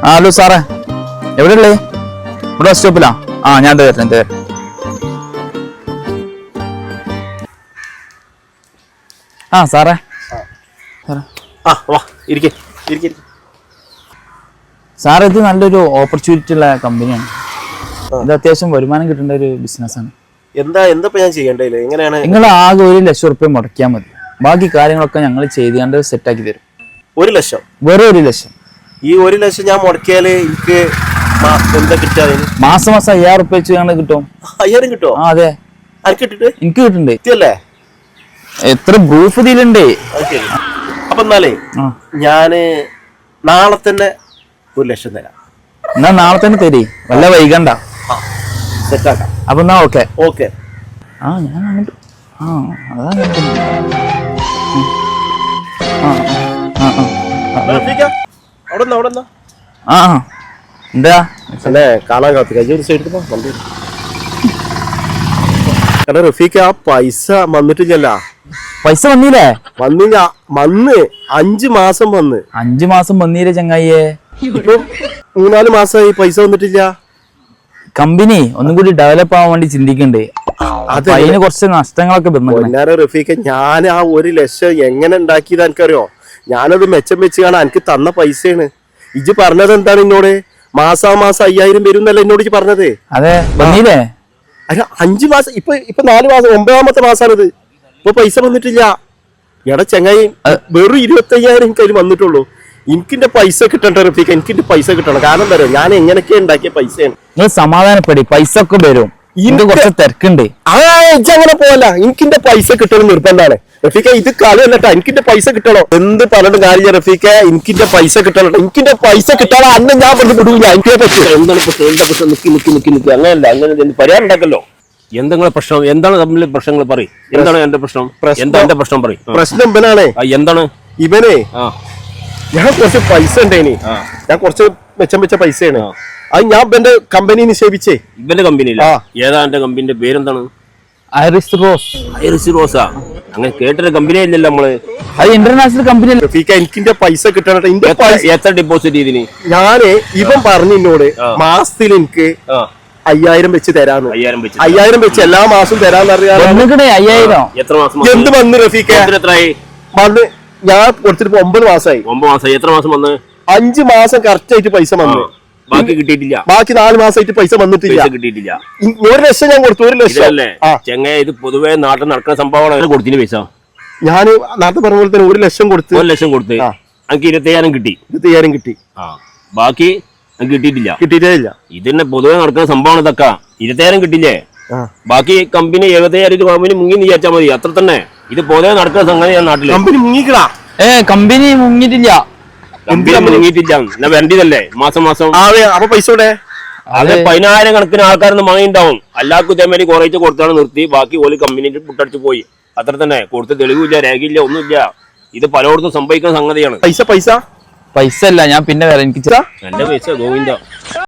ആ ഹലോ സാറേ. എവിടെ ഉള്ളേ ഇവിടെ ബസ് സ്റ്റോപ്പിലാ ആ ഞാൻ എന്താ വരണം എന്താ. ആ സാറേ. ആ വാ ഇരിക്കെ ഇരിക്കെ സാർ ഇത് നല്ലൊരു ഓപ്പർച്യൂണിറ്റി ഉള്ള കമ്പനിയാണ് ഇത് അത്യാവശ്യം വരുമാനം കിട്ടേണ്ട ഒരു ബിസിനസ്സാണ് എന്താ എന്താ ഞാൻ ചെയ്യണ്ടേ എങ്ങനെയാണ്? നിങ്ങൾ ആകെ ഒരു ലക്ഷം റുപ്യ മുടക്കിയാൽ മതി. ബാക്കി കാര്യങ്ങളൊക്കെ ഞങ്ങൾ ചെയ്ത് കണ്ട് സെറ്റാക്കി തരും. ഒരു ലക്ഷം? വെറും ഒരു ലക്ഷം. ഈ ഒരു ലക്ഷം ഞാൻ മുടക്കിയാൽ എനിക്ക് എന്താ കിട്ടുക മാസം മാസം അയ്യായിരം റുപ്യ വെച്ച് ഞങ്ങൾ കിട്ടും. അയ്യായിരം കിട്ടുമോ ആ അതെ. കിട്ടിട്ട്? എനിക്ക് കിട്ടുന്നുണ്ട് അല്ലേ എത്ര പ്രൂഫ് ഇതിലുണ്ട്. അപ്പൊ എന്നാലേ ഞാൻ നാളെ തന്നെ ഒരു ലക്ഷം തരാം. എന്നാ നാളെ തന്നെ തരി. വല്ല വൈകണ്ട. സെറ്റാക്കാം. അപ്പൊ എന്നാ ഓക്കെ. ഓക്കെ. ആ ഞാൻ അങ്ങോട്ട് ആ അതാ. ആ ആ ആ അവിടെ നിന്ന് ആ എന്താ? അല്ലേ കാണാൻ കാത്തു. കഴിഞ്ഞ ഒരു സൈഡിൽ വണ്ടി. എടാ റഫീഖ് ആ പൈസ വന്നിട്ടില്ലല്ല. പൈസ വന്നില്ലേ? വന്നില്ല. വന്ന്. അഞ്ച് മാസം വന്ന്. അഞ്ചു മാസം വന്നില്ലേ ചങ്ങായിയെ? ഇപ്പൊ മൂന്നാൽ മാസമായി പൈസ വന്നിട്ടില്ല. കമ്പനി ഒന്നും കൂടി ഡെവലപ്പ് ആവാൻ വേണ്ടി ചിന്തിക്കണ്ടേ. അതിന് കുറച്ച് നഷ്ടങ്ങളൊക്കെ പൊന്നാര റഫീഖ് ഞാൻ ആ ഒരു ലക്ഷം എങ്ങനെ ഉണ്ടാക്കിയത് എനിക്കറിയോ? ഞാനത് മെച്ചം വെച്ച് കാണാൻ എനിക്ക് തന്ന പൈസയാണ്. ഇജ് പറഞ്ഞത് എന്താണ് എന്നോട്? മാസാ മാസം അയ്യായിരം വരും എന്നല്ല എന്നോട് ഇജ് പറഞ്ഞത്? അതെ വന്നീല്ലേ? അല്ല അഞ്ച് മാസം ഇപ്പൊ ഇപ്പൊ നാല് മാസം ഒമ്പതാമത്തെ മാസമാണിത് ഇപ്പൊ പൈസ വന്നിട്ടില്ല. എടാ ചെങ്ങായി വെറും ഇരുപത്തി അയ്യായിരം എനിക്ക് അതിൽ വന്നിട്ടുള്ളൂ. എനിക്കിന്റെ പൈസ കിട്ടണ്ട റഫീഖ്? എനിക്കിന്റെ പൈസ കിട്ടണം. കാരണം എന്താ ഞാൻ എങ്ങനെയൊക്കെ ഉണ്ടാക്കിയ പൈസയാണ്. നിങ്ങൾ സമാധാനപ്പെടി പൈസ ഒക്കെ വരും. ഇതിന്റെ കുറച്ച് തിരക്കുണ്ട്. ആ ഇജ്ജ് അങ്ങനെ പോവല്ല. എനിക്കിന്റെ പൈസ കിട്ടണം നിർബന്ധമാണ്. റഫീഖ ഇത് കളിയല്ലട്ടാ എനിക്കിന്റെ പൈസ കിട്ടണോ. എന്ത് പറഞ്ഞിട്ട് കാര്യം റഫീഖ. എനിക്കിന്റെ പൈസ കിട്ടണം. എനിക്കിന്റെ പൈസ കിട്ടാതെ അന്ന് ഞാൻ പറഞ്ഞു വിടൂല എനിക്കേ പറ്റൂ. എന്താണ് പ്രശ്നം എന്താ പ്രശ്നം നിക്കി നിക്കി നിക്കി നിക്കി. അങ്ങനെയല്ല. അങ്ങനെ എന്ത് പരിഹാരം ഉണ്ടാക്കല്ലോ. എന്തെങ്കിലും പ്രശ്നം? എന്താണ് തമ്മിൽ പ്രശ്നങ്ങൾ പറയും. എന്താണ് എന്റെ പ്രശ്നം? എന്താ എന്റെ പ്രശ്നം പറയും? പ്രശ്നം ഇവനാണ്. എന്താണ്? ഇവനെ ആ. ഞാൻ കുറച്ച് പൈസ ഉണ്ടേനി. ഞാൻ കുറച്ച് മെച്ചം വെച്ച പൈസയാണ്. അത് ഞാൻ എന്റെ കമ്പനി നിക്ഷേപിച്ചേ. ഇവന്റെ കമ്പനിയില്ല. ഏതാ എന്റെ കമ്പനിന്റെ പേരെന്താണ്? Iris rose. ഐറിസ് റോസാ? അങ്ങനെ കേട്ടൊരു കമ്പനി അല്ലല്ലോ നമ്മൾ. അത് ഇന്റർനാഷണൽ കമ്പനി അല്ലേ. എനിക്ക് എനിക്കിന്റെ പൈസ കിട്ടണം ഇന്റെ എത്ര പൈസ എത്ര ഡെപ്പോസിറ്റ് ചെയ്തിന്? ഞാൻ ഇവൻ പറഞ്ഞു എന്നോട്. മാസത്തിൽ എനിക്ക് അയ്യായിരം വെച്ച് തരാന്ന്. അയ്യായിരം വെച്ച് അയ്യായിരം വെച്ച് എല്ലാ മാസവും തരാന്ന് അറിയാം ഒന്നുകൂടെ അയ്യായിരം. എത്ര മാസം എന്ത് വന്ന് റഫീക്ക വന്നു എത്രയായി വന്ന് ഞാൻ കൊടുത്തിട്ട് ഇപ്പൊ ഒമ്പത് മാസമായി ഒമ്പത് മാസം എത്ര മാസം വന്ന്? അഞ്ചു മാസം കറക്റ്റ് ആയിട്ട് പൈസ വന്നു. ബാക്കി കിട്ടിയിട്ടില്ല. ബാക്കി നാല് മാസമായിട്ട് പൈസ വന്നിട്ടില്ല. പൈസ കിട്ടിയിട്ടില്ല. ഒരു ലക്ഷം ഞാൻ കൊടുത്തു ഒരു ലക്ഷം. ചെങ്ങ ഇത് പൊതുവേ നാട്ടിൽ നടക്കുന്ന സംഭവമാണ്. കൊടുത്തിന് പൈസ. ഞാൻ നേരത്തെ പറഞ്ഞ പോലെ തന്നെ ഒരു ലക്ഷം കൊടുത്തു ഒരു ലക്ഷം കൊടുത്തു. എനിക്ക് ഇരുപത്തയ്യായിരം കിട്ടി. ഇരുപത്തിയ്യായിരം കിട്ടി. ആ. ബാക്കി എനിക്ക് കിട്ടിയിട്ടില്ല. കിട്ടിയിട്ടേ ഇല്ല. ഇതിന്റെ പൊതുവെ നടക്കുന്ന സംഭവമാണ് ഇതൊക്കെ. ഇരുപത്തയ്യായിരം കിട്ടില്ലേ ബാക്കി കമ്പനി എഴുപത്തയ്യായിരം കമ്പനി മുങ്ങി വിചാരിച്ചാൽ മതി. അത്ര തന്നെ ഇത് പൊതുവെ നടക്കുന്ന സംഗതി നാട്ടിൽ. കമ്പനി മുങ്ങിക്കടാ. ഏ കമ്പനി മുങ്ങിട്ടില്ല എന്നാ വേണ്ടിയതല്ലേ മാസം മാസം. അപ്പൊ പൈസ ഇവിടെ അത് പതിനായിരം കണക്കിന് ആൾക്കാരൊന്നും വാങ്ങിണ്ടാവും എല്ലാവർക്കും ഇതേമാതിരി കുറേച്ച് കൊടുത്താണ് നിർത്തി. ബാക്കി ഓൽ കമ്പനിയിൽ പുട്ടടിച്ചു പോയി. അത്ര തന്നെ. കൊടുത്ത തെളിവില്ല രേഖയില്ല ഒന്നുമില്ല. ഇത് പലയിടത്തും സംഭവിക്കുന്ന സംഗതിയാണ്. പൈസ പൈസ? പൈസ അല്ല ഞാൻ പിന്നെ വരാം. എനിക്ക് എന്റെ പൈസ ഗോവിന്ദ.